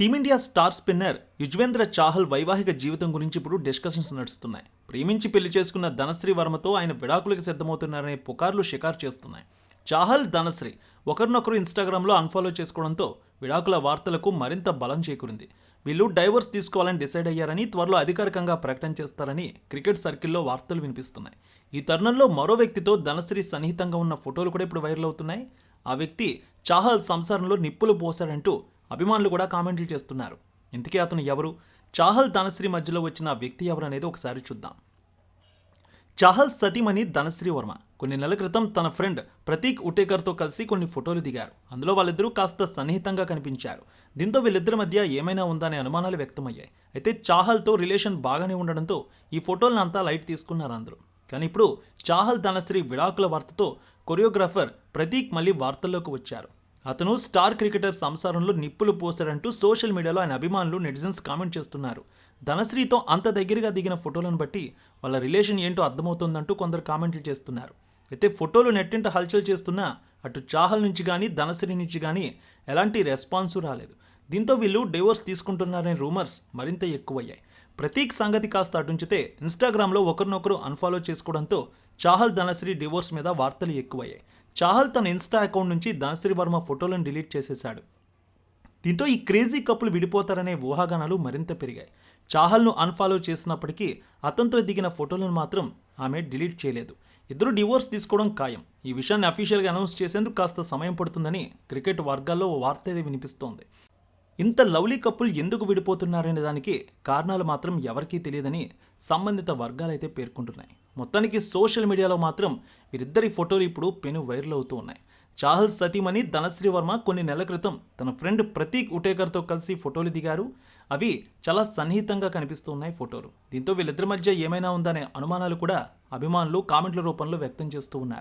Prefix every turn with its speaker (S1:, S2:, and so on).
S1: Team India star spinner Yuzvendra Chahal వైవాహిక జీవితం గురించి ఇప్పుడు డిస్కషన్స్ నడుస్తున్నాయి. ప్రేమించి పెళ్ళి చేసుకున్న ధనశ్రీ వర్మతో ఆయన విడాకులకు సిద్ధమవుతున్నారనే పుకార్లు షికారు చేస్తున్నాయి. చాహల్ ధనశ్రీ ఒకరినొకరు ఇన్స్టాగ్రామ్లో అన్ఫాలో చేసుకోవడంతో విడాకుల వార్తలకు మరింత బలం చేకూరింది. వీళ్ళు డైవర్స్ తీసుకోవాలని డిసైడ్ అయ్యారని త్వరలో అధికారికంగా ప్రకటన చేస్తారని క్రికెట్ సర్కిల్లో వార్తలు వినిపిస్తున్నాయి. ఈ తరుణంలో మరో వ్యక్తితో ధనశ్రీ సన్నిహితంగా ఉన్న ఫోటోలు కూడా ఇప్పుడు వైరల్ అవుతున్నాయి. ఆ వ్యక్తి చాహల్ సంసారంలో నిప్పులు పోశాడంటూ అభిమానులు కూడా కామెంట్లు చేస్తున్నారు. ఇంతకీ అతను ఎవరు? చాహల్ ధనశ్రీ మధ్యలో వచ్చిన వ్యక్తి ఎవరు అనేది ఒకసారి చూద్దాం. చాహల్ సతీమణి ధనశ్రీ వర్మ. కొన్ని నెలల క్రితం తన ఫ్రెండ్ ప్రతీక్ ఉటేకర్తో కలిసి కొన్ని ఫోటోలు దిగారు. అందులో వాళ్ళిద్దరూ కాస్త సన్నిహితంగా కనిపించారు. దీంతో వీళ్ళిద్దరి మధ్య ఏమైనా ఉందనే అనుమానాలు వ్యక్తమయ్యాయి. అయితే చాహల్తో రిలేషన్ బాగానే ఉండడంతో ఈ ఫోటోలను అంతా లైట్ తీసుకున్నారు అందరూ. కానీ ఇప్పుడు చాహల్ ధనశ్రీ విడాకుల వార్తతో కొరియోగ్రాఫర్ ప్రతీక్ మళ్ళీ వార్తల్లోకి వచ్చారు. అతను స్టార్ క్రికెటర్ సంసారంలో నిప్పులు పోసాడంటూ సోషల్ మీడియాలో ఆయన అభిమానులు నెటిజన్స్ కామెంట్ చేస్తున్నారు. ధనశ్రీతో అంత దగ్గరగా దిగిన ఫోటోలను బట్టి వాళ్ళ రిలేషన్ ఏంటో అర్థమవుతుందంటూ కొందరు కామెంట్లు చేస్తున్నారు. అయితే ఫోటోలు నెట్టింట హల్చల్ చేస్తున్నా అటు చాహల్ నుంచి కానీ ధనశ్రీ నుంచి కానీ ఎలాంటి రెస్పాన్సు రాలేదు. దీంతో వీళ్ళు డివోర్స్ తీసుకుంటున్నారనే రూమర్స్ మరింత ఎక్కువయ్యాయి. ప్రతీక్ సంగతి కాస్త అటుంచితే ఇన్స్టాగ్రామ్లో ఒకరినొకరు అన్ఫాలో చేసుకోవడంతో చాహల్ ధనశ్రీ డివోర్స్ మీద వార్తలు ఎక్కువయ్యాయి. చాహల్ తన ఇన్స్టా అకౌంట్ నుంచి ధనశ్రీ వర్మ ఫోటోలను డిలీట్ చేసేశాడు. దీంతో ఈ క్రేజీ కప్పులు విడిపోతారనే ఊహాగానాలు మరింత పెరిగాయి. చాహల్ను అన్ఫాలో చేసినప్పటికీ అతనితో దిగిన ఫోటోలను మాత్రం ఆమె డిలీట్ చేయలేదు. ఇద్దరు డివోర్స్ తీసుకోవడం ఖాయం. ఈ విషయాన్ని అఫీషియల్గా అనౌన్స్ చేసేందుకు కాస్త సమయం పడుతుందని క్రికెట్ వర్గాల్లో ఓ వార్త అయితే వినిపిస్తోంది. ఇంత లవ్లీ కప్పులు ఎందుకు విడిపోతున్నారనే దానికి కారణాలు మాత్రం ఎవరికీ తెలియదని సంబంధిత వర్గాలైతే పేర్కొంటున్నాయి. మొత్తానికి సోషల్ మీడియాలో మాత్రం వీరిద్దరి ఫోటోలు ఇప్పుడు పెను వైరల్ అవుతూ ఉన్నాయి. చాహల్ సతీమణి ధనశ్రీ వర్మ కొన్ని నెలల క్రితం తన ఫ్రెండ్ ప్రతీక్ ఉటేకర్తో కలిసి ఫోటోలు దిగారు. అవి చాలా సన్నిహితంగా కనిపిస్తూ ఉన్నాయి ఫోటోలు. దీంతో వీళ్ళిద్దరి మధ్య ఏమైనా ఉందనే అనుమానాలు కూడా అభిమానులు కామెంట్ల రూపంలో వ్యక్తం చేస్తూ ఉన్నారు.